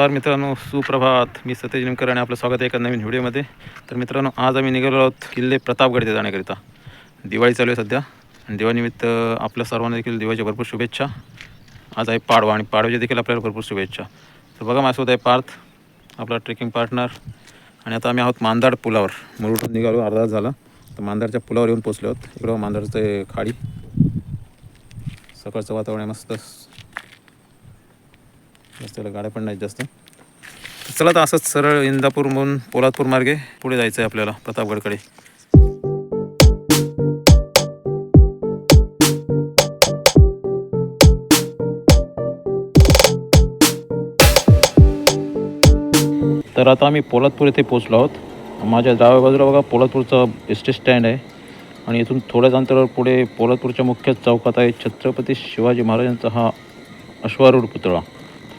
नमस्कार मित्रांनो सुप्रभात. मी सतेज निमकर आणि आपलं स्वागत आहे एका नवीन व्हिडिओमध्ये. तर मित्रांनो आज आम्ही निघालो आहोत किल्ले प्रतापगड इथे जाण्याकरिता. दिवाळी चालू आहे सध्या. आणि दिवाळीनिमित्त आपल्या सर्वांना देखील दिवाळीच्या भरपूर शुभेच्छा. आज आहे पाडवा आणि पाडव्याच्या देखील आपल्याला भरपूर शुभेच्छा. तर बघा माझ्यासोबत आहे पार्थ आपला ट्रेकिंग पार्टनर. आणि आता आम्ही आहोत मांदाड पुलावर. मुरुडून निघालो अर्धा झाला. तर मांदाडच्या पुलावर येऊन पोचलो आहोत. इकडं मांदाडचं आहे खाडी. सकाळचं वातावरण आहे मस्त. रस्त्याला गाड्या पण नाहीत जास्त. चला तर असंच सरळ इंदापूर म्हणून पोलादपूर मार्गे पुढे जायचं आहे आपल्याला प्रतापगडकडे. तर आता आम्ही पोलादपूर येथे पोचलो आहोत. माझ्या डाव्या बाजूला बघा पोलादपूरचा एस टी स्टँड आहे. आणि इथून थोड्याच अंतरावर पुढे पोलादपूरच्या मुख्य चौकात आहे छत्रपती शिवाजी महाराजांचा हा अश्वारूढ पुतळा.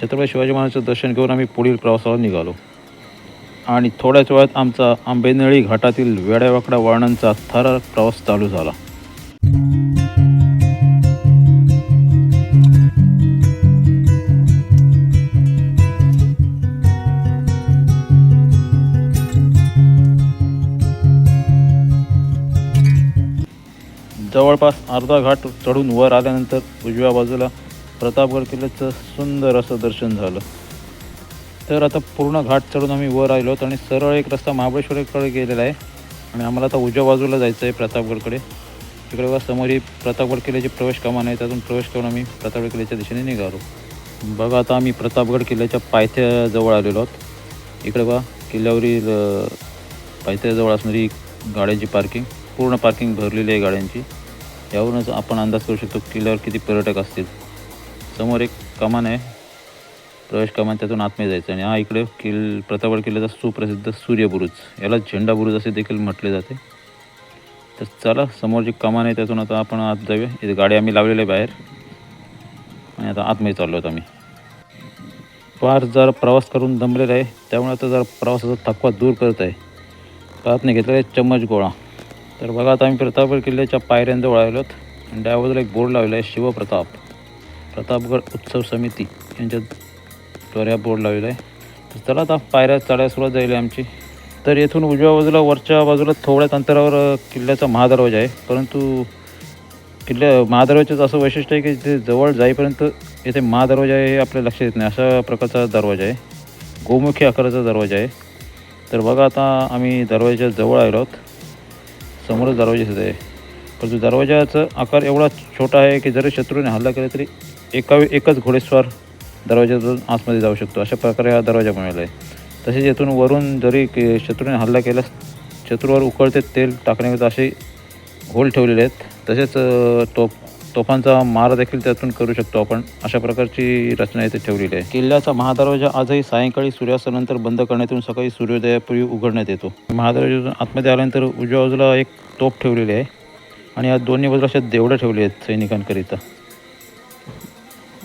छत्रपती शिवाजी महाराजांचं दर्शन घेऊन आम्ही पुढील प्रवासाला निघालो. आणि थोड्याच वेळात आमचा आंबेनळी घाटातील वेड्यावाकडा वळणांचा थरार प्रवास चालू झाला. जवळपास अर्धा घाट चढून वर आल्यानंतर उजव्या बाजूला प्रतापगड किल्ल्याचं सुंदर असं दर्शन झालं. तर आता पूर्ण घाट चढून आम्ही वर आलो आहोत आणि सरळ एक रस्ता महाबळेश्वरकडे गेलेला आहे. आणि आम्हाला आता उजव्या बाजूला जायचं आहे प्रतापगडकडे. तिकडे बघा समोर ही प्रतापगड किल्ल्याची प्रवेश कमान आहे त्यातून प्रवेश करून आम्ही प्रतापगड किल्ल्याच्या दिशेने निघालो. बघा आता आम्ही प्रतापगड किल्ल्याच्या पायथ्याजवळ आलेलो आहोत. इकडे बघा किल्ल्यावरील पायथ्याजवळ असणारी गाड्यांची पार्किंग पूर्ण पार्किंग भरलेली आहे गाड्यांची. यावरूनच आपण अंदाज करू शकतो किल्ल्यावर किती पर्यटक असतील. समोर एक कमान आहे. प्रवेश कमान त्यातून आतमध्ये जायचं आणि हा इकडे किल प्रतापगड किल्ल्याचा सुप्रसिद्ध सूर्यबुरुज. याला झेंडा बुरुज असे देखील म्हटले जाते. तर चला समोर जी कमान आहे त्यातून आता आपण आत जाऊया. इथे गाडी आम्ही लावलेली आहे बाहेर. आणि आता आतमध्ये चाललो आहोत आम्ही. फार जरा प्रवास करून दमलेला आहे त्यामुळे आता जरा प्रवासाचा थकवा दूर करत आहे. पाहतने घेतलेला आहे चम्मच गोळा. तर बघा आता आम्ही प्रतापगड किल्ल्याच्या पायऱ्यांजवळ आलो आहोत. आणि त्या बाजूला एक बोर्ड लावलेला आहे शिवप्रताप. प्रतापगड उत्सव समिती यांच्या द्वारे बोर्ड लावलेला आहे. तर चला आता पायऱ्या चढायला सुरुवात झाली आमची. तर येथून उजव्या बाजूला वरच्या बाजूला थोड्याच अंतरावर किल्ल्याचा महादरवाजा आहे. परंतु किल्ल्या महादरवाजाचं असं वैशिष्ट्य आहे की ते जवळ जाईपर्यंत येथे महादरवाजा आहे हे आपल्या लक्षात येत नाही. अशा प्रकारचा दरवाजा आहे. गोमुखी आकाराचा दरवाजा आहे. तर बघा आता आम्ही दरवाजाच्या जवळ आलो आहोत. समोरच दरवाजा दिसत आहे. परंतु दरवाजाचा आकार एवढा छोटा आहे की जरी शत्रूने हल्ला केला तरी एका एकच घोडेस्वार दरवाजातून आतमध्ये जाऊ शकतो. अशा प्रकारे हा दरवाजा बनवला आहे. तसेच येथून वरून जरी के- शत्रूने हल्ला केला शत्रूवर उकळते तेल टाकण्याकरिता असे होल ठेवलेले आहेत. तसेच तोप तोफ तोफांचा मारा देखील त्यातून करू शकतो आपण. अशा प्रकारची रचना इथे ठेवलेली आहे. किल्ल्याचा महादरवाजा आजही सायंकाळी सूर्यास्तानंतर बंद करण्यातून सकाळी सूर्योदयापूर्वी उघडण्यात येतो. महादरवाजातून आतमध्ये आल्यानंतर उजव्या बाजूला एक तोफ ठेवलेली आहे आणि या दोन्ही बाजूला अशा देवड्या ठेवल्या आहेत सैनिकांकरिता.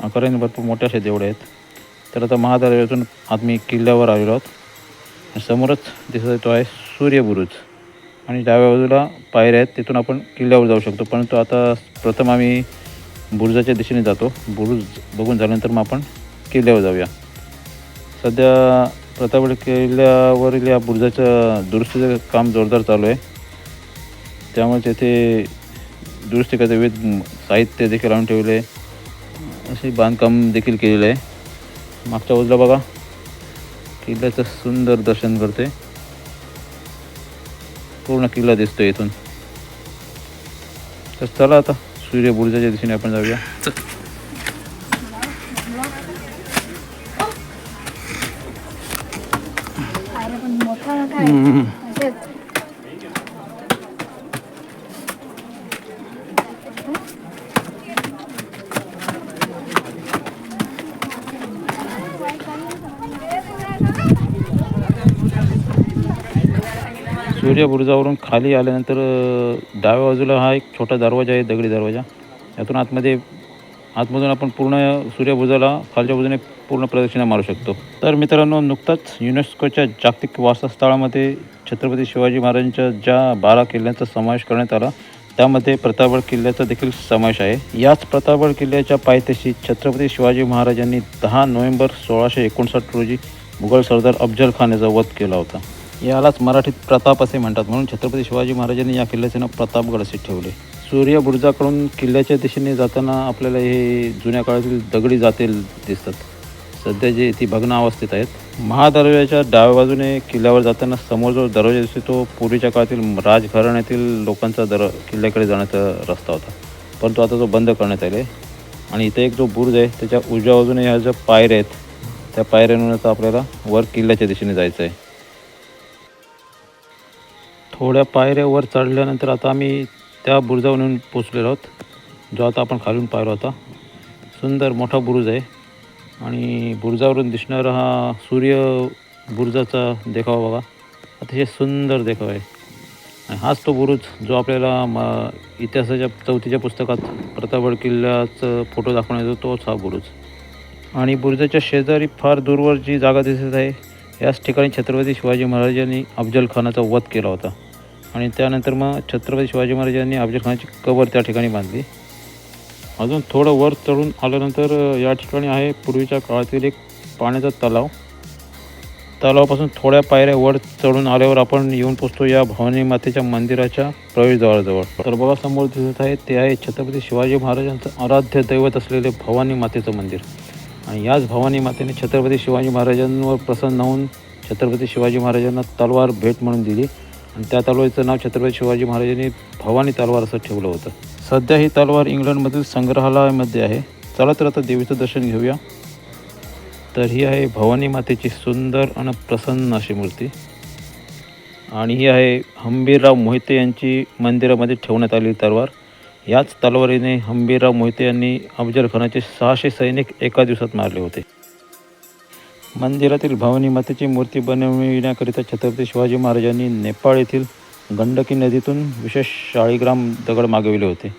आकाराने भरपूर मोठ्या असे देवड्या आहेत. तर आता महादरवाजातून आम्ही किल्ल्यावर आलेलो आहोत. समोरच दिसत आहे तो आहे सूर्यबुरुज. आणि डाव्या बाजूला पायऱ्या आहेत तिथून आपण किल्ल्यावर जाऊ शकतो. परंतु आता प्रथम आम्ही बुरुजाच्या दिशेने जातो. बुरुज बघून झाल्यानंतर मग आपण किल्ल्यावर जाऊया. सध्या प्रतापगड किल्ल्यावरील या बुरुजाचं दुरुस्तीचं काम जोरदार चालू आहे. त्यामुळे तेथे दुरुस्ती करता विविध साहित्य देखील आणून ठेवले असे बांधकाम देखील केलेलं आहे. मागच्या बाजूला बघा. किल्ल्याचं सुंदर दर्शन करते पूर्ण किल्ला दिसतो इथून. तर चला आता सूर्य बुरुजाच्या दिशेने आपण जाऊया. मोठा सूर्य बुरुजावरून खाली आल्यानंतर डाव्या बाजूला हा एक छोटा दरवाजा आहे दगडी दरवाजा. यातून आतमध्ये आतमधून आपण पूर्ण सूर्यभुजाला खालच्या बाजूने पूर्ण प्रदक्षिणा मारू शकतो. तर मित्रांनो नुकताच युनेस्कोच्या जागतिक वारसास्थळामध्ये छत्रपती शिवाजी महाराजांच्या ज्या बारा किल्ल्यांचा समावेश करण्यात आला त्यामध्ये प्रतापगड किल्ल्याचा देखील समावेश आहे. याच प्रतापगड किल्ल्याच्या पायथ्याशी छत्रपती शिवाजी महाराजांनी दहा नोव्हेंबर सोळाशे एकोणसाठ रोजी मुघल सरदार अफजल खान याचा वध केला होता. यालाच मराठीत प्रताप असे म्हणतात. म्हणून छत्रपती शिवाजी महाराजांनी या किल्ल्याचे नाव प्रतापगड असे ठेवले. सूर्यबुर्जाकडून किल्ल्याच्या दिशेने जाताना आपल्याला हे जुन्या काळातील दगडी जाते दिसतात. सध्या जे ती भग्न अवस्थेत आहेत. महादरवाजाच्या डाव्या बाजूने किल्ल्यावर जाताना समोर जो दरवाजा दिसतो. तो पूर्वीच्या काळातील राजघराण्यातील लोकांचा दर किल्ल्याकडे जाण्याचा रस्ता होता. परंतु आता तो बंद करण्यात आले. आणि इथे एक जो बुरुज आहे त्याच्या उजव्या बाजूने ह्या ज्या पायऱ्या आहेत त्या पायऱ्यांवरून आता आपल्याला वर किल्ल्याच्या दिशेने जायचं आहे थोड्या पायऱ्या वर चढल्यानंतर आता आम्ही त्या बुरुजावरून येऊन पोचलेलो आहोत. जो आता आपण खालून पाहिला होता. सुंदर मोठा बुरुज आहे. आणि बुरुजावरून दिसणारा हा सूर्य बुरुजाचा देखावा बघा. अतिशय सुंदर देखावा आहे. आणि हाच तो बुरुज जो आपल्याला म इतिहासाच्या चौथीच्या पुस्तकात प्रतापगड किल्ल्याचं फोटो दाखवण्यात येतो तोच हा बुरुज. आणि बुरुजाच्या शेजारी फार दूरवर जी जागा दिसत आहे याच ठिकाणी छत्रपती शिवाजी महाराजांनी अफजल खानाचा वध केला होता. आणि त्यानंतर मग छत्रपती शिवाजी महाराजांनी अफजलखानाची कबर त्या ठिकाणी बांधली. अजून थोडं वर चढून आल्यानंतर या ठिकाणी आहे पूर्वीच्या काळातील एक पाण्याचा तलाव. तलावापासून थोड्या पायऱ्या वर चढून आल्यावर आपण येऊन पोचतो या भवानी मातेच्या मंदिराच्या प्रवेशद्वाराजवळ. तर बघा समोर दिसत आहे ते आहे छत्रपती शिवाजी महाराजांचं आराध्य दैवत असलेले भवानी मातेचं मंदिर. आणि याच भवानी मातेने छत्रपती शिवाजी महाराजांवर प्रसन्न होऊन छत्रपती शिवाजी महाराजांना तलवार भेट म्हणून दिली. आणि त्या तलवारीचं नाव छत्रपती शिवाजी महाराजांनी भवानी तलवार असं ठेवलं होतं. सध्या ही तलवार इंग्लंडमधील संग्रहालयामध्ये आहे. चला तर आता देवीचं दर्शन घेऊया. तर ही आहे भवानी मातेची सुंदर आणि प्रसन्न अशी मूर्ती. आणि ही आहे हंबीरराव मोहिते यांची मंदिरामध्ये ठेवण्यात आलेली तलवार. याच तलवारीने हंबीरराव मोहिते यांनी अफजल खानाचे सहाशे सैनिक एका दिवसात मारले होते. मंदिरातील भवानी मातेची मूर्ती बनविण्याकरिता छत्रपती शिवाजी महाराजांनी नेपाळ येथील गंडकी नदीतून विशेष शाळीग्राम दगड मागविले होते.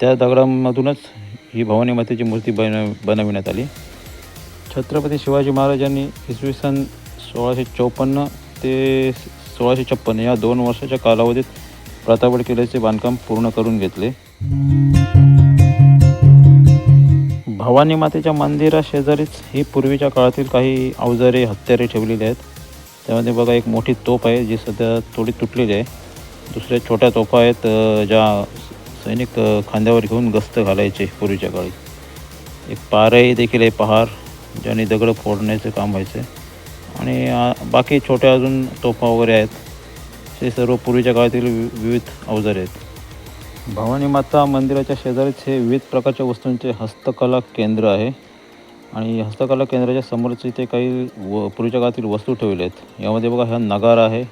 त्या दगडामधूनच ही भवानी मातेची मूर्ती बन बनविण्यात आली. छत्रपती शिवाजी महाराजांनी इसवी सन सोळाशे चौपन्न ते सोळाशे छप्पन्न या दोन वर्षाच्या कालावधीत प्रतापगड किल्ल्याचे बांधकाम पूर्ण करून घेतले. भवानी मातेच्या मंदिराशेजारीच ही पूर्वीच्या काळातील काही अवजारे हत्यारे ठेवलेली आहेत. त्यामध्ये बघा एक मोठी तोफ आहे जी सध्या थोडी तुटलेली आहे. दुसऱ्या छोट्या तोफा आहेत ज्या सैनिक खांद्यावर घेऊन गस्त घालायचे पूर्वीच्या काळी. एक पारही देखील आहे पहार ज्याने दगडं फोडण्याचं काम व्हायचं. आणि बाकी छोट्या अजून तोफा वगैरे आहेत. हे सर्व पूर्वीच्या काळातील वि- विविध अवजारे आहेत. भवानी माता मंदिराच्या शेजारीच हे विविध प्रकारच्या वस्तूंचे हस्तकला केंद्र आहे. आणि हस्तकला केंद्राच्या समोरच इथे काही व पूर्वीच्या काळातील वस्तू ठेवल्या आहेत. यामध्ये बघा हा नगार आहे.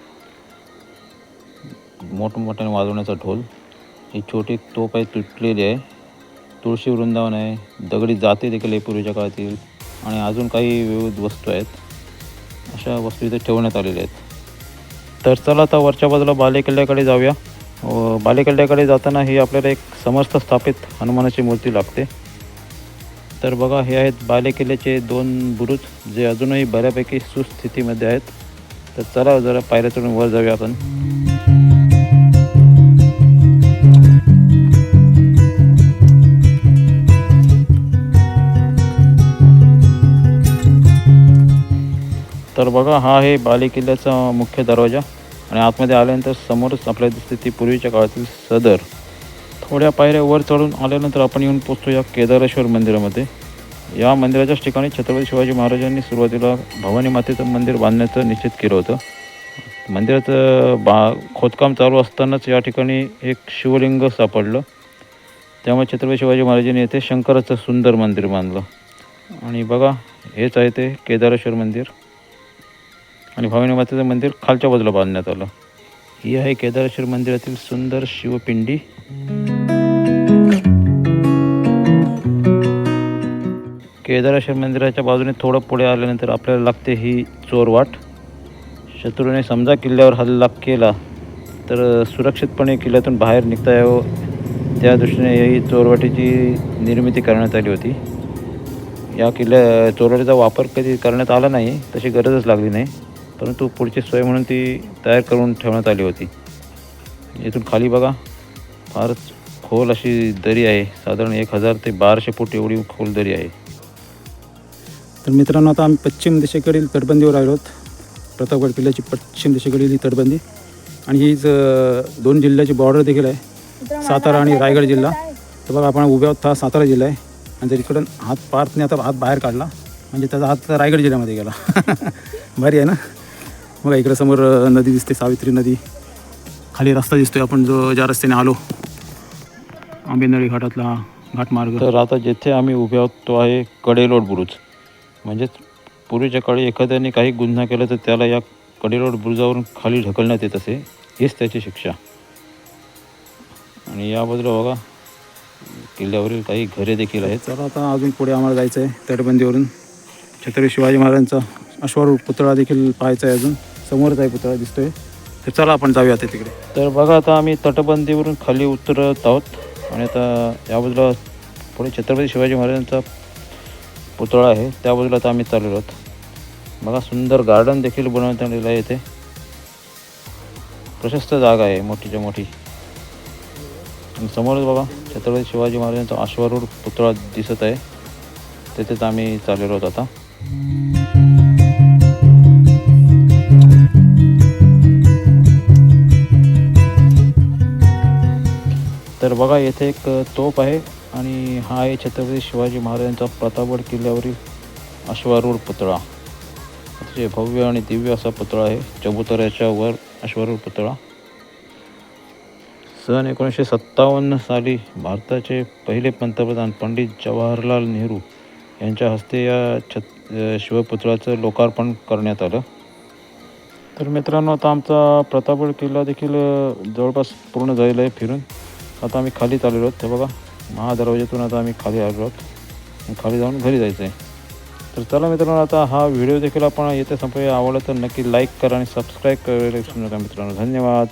मोठमोठ्याने वाजवण्याचा ढोल. ही छोटी तोप आहे तुटलेली आहे. तुळशी वृंदावन आहे. दगडी जाते देखील आहे पूर्वीच्या काळातील. आणि अजून काही विविध वस्तू आहेत. अशा वस्तू इथे ठेवण्यात आलेल्या आहेत. तर चला आता वरच्या बाजूला बालेकिल्ल्याकडे जाऊया. व बालेकिल्ल्याकडे जाताना ही आपल्याला एक समर्थ स्थापित हनुमानाची मूर्ती लागते. तर बघा हे आहेत बालेकिल्ल्याचे दोन बुरुज जे अजूनही बऱ्यापैकी सुस्थितीमध्ये आहेत. तर चला जरा पायऱ्या चढून वर जाऊया आपण. तर बघा हा आहे बालेकिल्ल्याचा मुख्य दरवाजा. आणि आतमध्ये आल्यानंतर समोरच आपल्याला दिसते ती पूर्वीच्या काळातील सदर. थोड्या पायऱ्या वर चढून आल्यानंतर आपण येऊन पोचतो या केदारेश्वर मंदिरामध्ये. या मंदिराच्याच ठिकाणी छत्रपती शिवाजी महाराजांनी सुरुवातीला भवानी मातेचं मंदिर बांधण्याचं निश्चित केलं होतं. मंदिराचं बा खोदकाम चालू असतानाच या ठिकाणी एक शिवलिंग सापडलं. त्यामुळे छत्रपती शिवाजी महाराजांनी येथे शंकराचं सुंदर मंदिर बांधलं. आणि बघा हेच आहे ते केदारेश्वर मंदिर. आणि भवानी मातेचं मंदिर खालच्या बाजूला बांधण्यात आलं. ही आहे केदारेश्वर मंदिरातील सुंदर शिवपिंडी. केदारेश्वर मंदिराच्या बाजूने थोडं पुढे आल्यानंतर आपल्याला लागते ही चोरवाट शत्रूने समजा किल्ल्यावर हल्ला केला तर सुरक्षितपणे किल्ल्यातून बाहेर निघता यावं. त्या दृष्टीने ही चोरवाटीची निर्मिती करण्यात आली होती. या किल्ल्या चोरवाटीचा वापर कधी करण्यात आला नाही तशी गरजच लागली नाही. परंतु पुढची सोय म्हणून ती तयार करून ठेवण्यात आली होती. इथून खाली बघा फारच खोल अशी दरी आहे. साधारण एक हजार ते बाराशे फूट एवढी खोल दरी आहे. तर मित्रांनो आता आम्ही पश्चिम दिशेकडील तटबंदीवर आलो आहोत. प्रतापगड किल्ल्याची पश्चिम दिशेकडील ही तटबंदी. आणि हीच दोन जिल्ह्याची बॉर्डर देखील आहे. सातारा आणि रायगड. जिल्हा. तर बघा आपण उभ्या आहोत हा सातारा जिल्हा आहे. आणि जर इकडून हात पार्थने आता हात बाहेर काढला. म्हणजे त्याचा हात रायगड जिल्ह्यामध्ये गेला. भारी आहे ना? बघा इकडं समोर नदी दिसते सावित्री नदी. खाली रस्ता दिसतोय आपण जो ज्या रस्त्याने आलो. आंबेनळी घाटातला घाटमार्ग. तर आता जिथे आम्ही उभे आहोत तो आहे कडेलोट बुरुज. म्हणजेच पूर्वीच्या काळी एखाद्याने काही गुन्हा केला तर त्याला या कडेलोट बुरुजावरून खाली ढकलण्यात येत असे. हीच त्याची शिक्षा. आणि या बाजूला बघा किल्ल्यावरील काही घरे देखील आहेत. चला आता अजून पुढे आम्हाला जायचं आहे तटबंदीवरून. छत्रपती शिवाजी महाराजांचा अश्वारूढ पुतळा देखील पाहायचा आहे अजून. समोरच आहे पुतळा दिसतोय. तर चला आपण जाऊया ते तिकडे. तर बघा आता आम्ही तटबंदीवरून खाली उतरत आहोत. आणि आता या बाजूला पुढे छत्रपती शिवाजी महाराजांचा पुतळा आहे. त्या बाजूला आता आम्ही चाललेलो आहोत. बघा सुंदर गार्डन देखील बनवण्यात आलेलं आहे इथे. प्रशस्त जागा आहे मोठीच्या मोठी. समोरच बघा छत्रपती शिवाजी महाराजांचा अश्वारूढ पुतळा दिसत आहे. तिथेच आम्ही चाललेलो आहोत आता. तर बघा येथे एक तोप आहे आणि हा आहे छत्रपती शिवाजी महाराजांचा प्रतापगड किल्ल्यावरील अश्वारूढ पुतळा. अतिशय भव्य आणि दिव्य असा पुतळा आहे. चबुतऱ्याच्या वर अश्वारूढ पुतळा. सन एकोणीसशे सत्तावन्न साली भारताचे पहिले पंतप्रधान पंडित जवाहरलाल नेहरू यांच्या हस्ते या छत शिवपुतळाचं शिवपुतळ्याचं लोकार्पण करण्यात आलं. तर मित्रांनो आता आमचा प्रतापगड किल्ला देखील जवळपास पूर्ण झालेला आहे फिरून. आता आम्ही खाली चाललेलो आहोत. ते बघा महादरवाज्यातून आता आम्ही खाली आलो आहोत. खाली जाऊन घरी जायचं आहे तर चला मित्रांनो आता हा व्हिडिओ देखील आपण येथे संपूया आवडला तर नक्की लाईक करा आणि सबस्क्राईब करायला विसरू नका मित्रांनो. धन्यवाद.